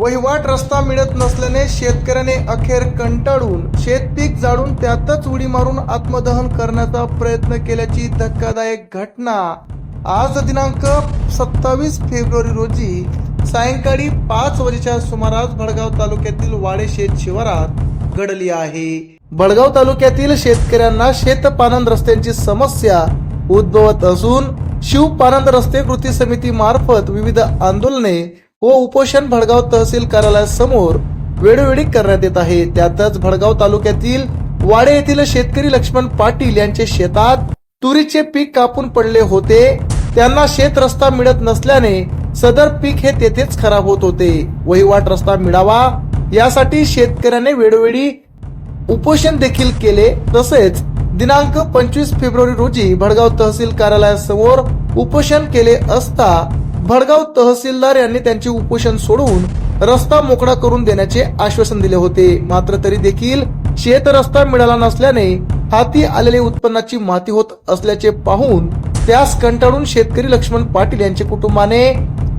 वहिवाट रस्ता मिळत नसल्याने शेतकऱ्याने अखेर कंटाळून शेतपीक जाळून त्यातच उडी मारून आत्मदहन करण्याचा प्रयत्न केल्याची धक्कादायक घटना. आज दिनांक सत्तावीस फेब्रुवारी रोजी सायंकाळी पाच वाजेच्या सुमारास भडगाव तालुक्यातील वाडे शेत शिवारात घडली आहे. भडगाव तालुक्यातील शेतकऱ्यांना शेतपानंद रस्त्यांची समस्या उद्भवत असून शिवपानंद रस्ते कृती समिती मार्फत विविध आंदोलने व उपोषण भडगाव तहसील कार्यालयासमोर वेळोवेळी करण्यात येत आहे. त्यातच भडगाव तालुक्यातील वाडे येथील शेतकरी लक्ष्मण पाटील यांचे शेतात तुरीचे पीक कापून पडले होते. त्यांना शेत रस्ता मिळत नसल्याने सदर पीक हे तेथेच खराब होत होते. वहिवाट रस्ता मिळावा यासाठी शेतकऱ्याने वेळोवेळी उपोषण देखील केले. तसेच दिनांक पंचवीस फेब्रुवारी रोजी भडगाव तहसील कार्यालयासमोर उपोषण केले असता भडगाव तहसीलदार यांनी त्यांचे उपोषण सोडवून रस्ता मोकळा करून देण्याचे आश्वासन दिले होते. मात्र तरी देखील शेत रस्ता मिळाला नसल्याने हाती आलेले उत्पन्नाची माती होत असल्याचे पाहून त्यास कंटाळून शेतकरी लक्ष्मण पाटील यांच्या कुटुंबाने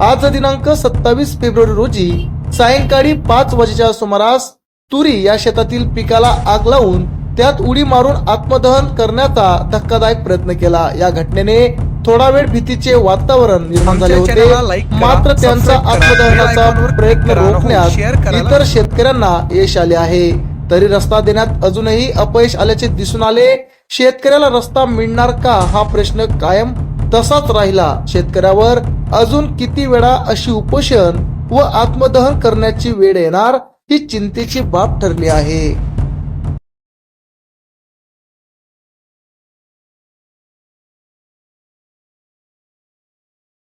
आज दिनांक सत्तावीस फेब्रुवारी रोजी सायंकाळी पाच वाजेच्या सुमारास तुरी या शेतातील पिकाला आग लावून त्यात उडी मारून आत्मदहन करण्याचा धक्कादायक प्रयत्न केला. या घटनेने थोडा वेळ भीतीचे वातावरण निर्माण झाले होते. मात्र त्यांचा आत्मदहनाचा प्रयत्न रोखण्यात इतर शेतकऱ्यांना यश आले आहे. तरी रस्ता देण्यात अजूनही अपयश आल्याचे दिसून आले. शेतकऱ्याला रस्ता मिळणार का हा प्रश्न कायम तसाच राहिला. शेतकऱ्यावर अजून किती वेळा अशी उपोषण व आत्मदहन करण्याची वेळ येणार ही चिंतेची बाब ठरली आहे.